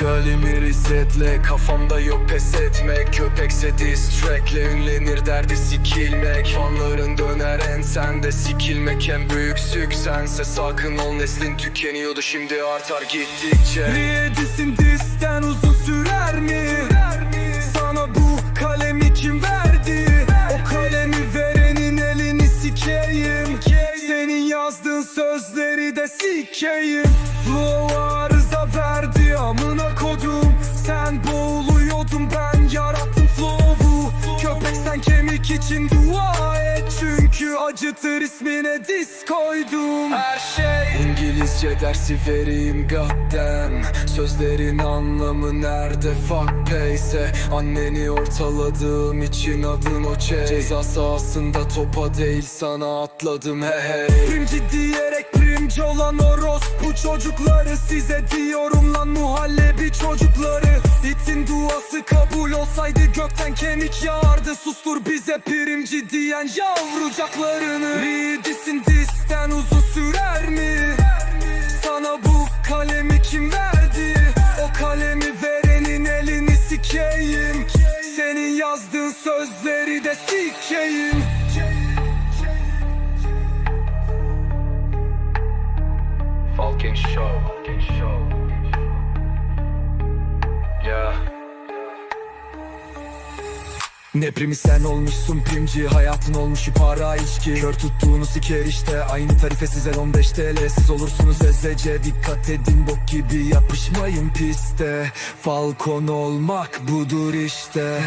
kalemi resetle Kafamda yok pes etmek Köpekse diss trackle ünlenir derdi sikilmek. Fanların döner en sende sikilmek. En büyük sük sense sakın ol neslin tükeniyordu. Şimdi artar gittikçe. Riyedisin disten uzun sürer mi? Sana bu kalemi kim verdi? O kalemi verenin elini sikeyim. Senin yazdığın sözleri de sikeyim. Flow acıtır ismine diz koydum. Her şey. İngilizce dersi vereyim goddamn. Sözlerin anlamı nerede? Fuck payse. Anneni ortaladığım için adın o çey Ceza sahasında topa değil sana atladım hey hey. Primci diyerek primci olan orospu çocukları Size diyorum lan muhallebi çocukları. İtin duası kabul olsaydı gökten kemik yağardı. Sustur bize primci diyen yavrucaklarını Ridisin disten uzun sürer mi? Sana bu kalemi kim verdi? O kalemi verenin elini sikeyim. Senin yazdığın sözleri de sikeyim Falcon Show Yeah. Ne primi sen olmuşsun primci Hayatın olmuş para içki. Kör tuttuğunu siker işte Aynı tarife size 15 TL Siz olursunuz ezece. Dikkat edin bok gibi yapışmayın piste. Falcon olmak budur işte